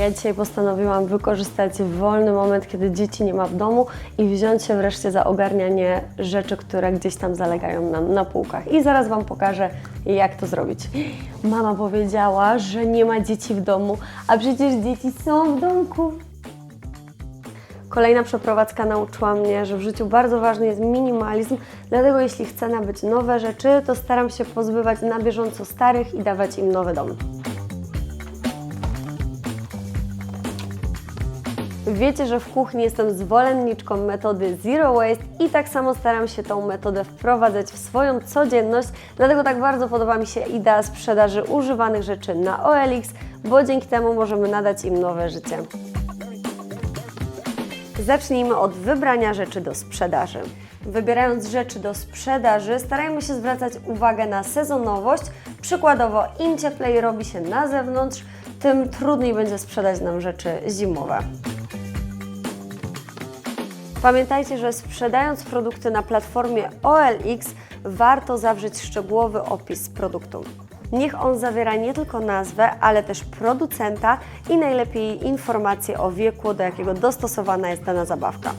ja dzisiaj postanowiłam wykorzystać wolny moment, kiedy dzieci nie ma w domu i wziąć się wreszcie za ogarnianie rzeczy, które gdzieś tam zalegają nam na półkach. I zaraz Wam pokażę, jak to zrobić. Mama powiedziała, że nie ma dzieci w domu, a przecież dzieci są w domku. Kolejna przeprowadzka nauczyła mnie, że w życiu bardzo ważny jest minimalizm, dlatego jeśli chcę nabyć nowe rzeczy, to staram się pozbywać na bieżąco starych i dawać im nowy dom. Wiecie, że w kuchni jestem zwolenniczką metody Zero Waste i tak samo staram się tą metodę wprowadzać w swoją codzienność, dlatego tak bardzo podoba mi się idea sprzedaży używanych rzeczy na OLX, bo dzięki temu możemy nadać im nowe życie. Zacznijmy od wybrania rzeczy do sprzedaży. Wybierając rzeczy do sprzedaży, starajmy się zwracać uwagę na sezonowość. Przykładowo, im cieplej robi się na zewnątrz, tym trudniej będzie sprzedać nam rzeczy zimowe. Pamiętajcie, że sprzedając produkty na platformie OLX, warto zawrzeć szczegółowy opis produktu. Niech on zawiera nie tylko nazwę, ale też producenta i najlepiej informacje o wieku, do jakiego dostosowana jest dana zabawka.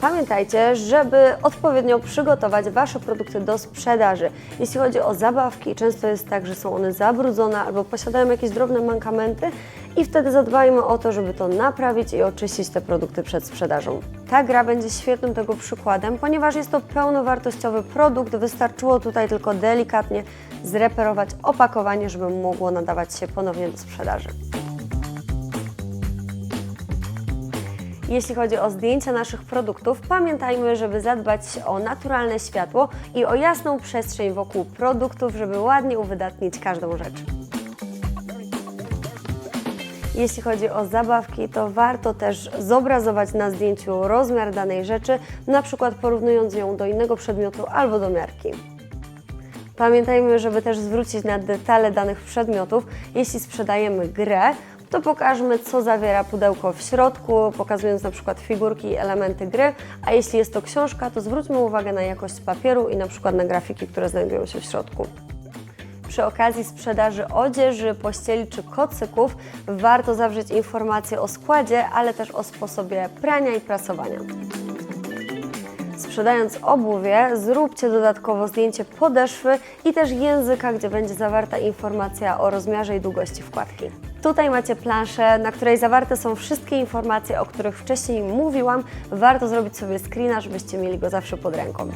Pamiętajcie, żeby odpowiednio przygotować Wasze produkty do sprzedaży. Jeśli chodzi o zabawki, często jest tak, że są one zabrudzone albo posiadają jakieś drobne mankamenty i wtedy zadbajmy o to, żeby to naprawić i oczyścić te produkty przed sprzedażą. Ta gra będzie świetnym tego przykładem, ponieważ jest to pełnowartościowy produkt, wystarczyło tutaj tylko delikatnie zreperować opakowanie, żeby mogło nadawać się ponownie do sprzedaży. Jeśli chodzi o zdjęcia naszych produktów, pamiętajmy, żeby zadbać o naturalne światło i o jasną przestrzeń wokół produktów, żeby ładnie uwydatnić każdą rzecz. Jeśli chodzi o zabawki, to warto też zobrazować na zdjęciu rozmiar danej rzeczy, na przykład porównując ją do innego przedmiotu albo do miarki. Pamiętajmy, żeby też zwrócić na detale danych przedmiotów. Jeśli sprzedajemy grę, to pokażmy, co zawiera pudełko w środku, pokazując na przykład figurki i elementy gry, a jeśli jest to książka, to zwróćmy uwagę na jakość papieru i na przykład na grafiki, które znajdują się w środku. Przy okazji sprzedaży odzieży, pościeli czy kocyków warto zawrzeć informacje o składzie, ale też o sposobie prania i prasowania. Sprzedając obuwie, zróbcie dodatkowo zdjęcie podeszwy i też języka, gdzie będzie zawarta informacja o rozmiarze i długości wkładki. Tutaj macie planszę, na której zawarte są wszystkie informacje, o których wcześniej mówiłam. Warto zrobić sobie screena, żebyście mieli go zawsze pod ręką.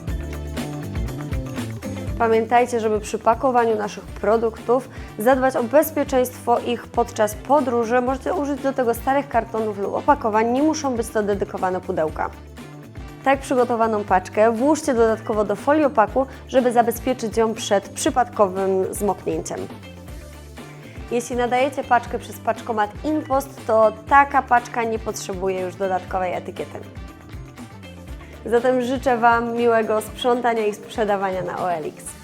Pamiętajcie, żeby przy pakowaniu naszych produktów zadbać o bezpieczeństwo ich podczas podróży. Możecie użyć do tego starych kartonów lub opakowań, nie muszą być to dedykowane pudełka. Tak przygotowaną paczkę włóżcie dodatkowo do foliopaku, żeby zabezpieczyć ją przed przypadkowym zmoknięciem. Jeśli nadajecie paczkę przez paczkomat InPost, to taka paczka nie potrzebuje już dodatkowej etykiety. Zatem życzę Wam miłego sprzątania i sprzedawania na OLX.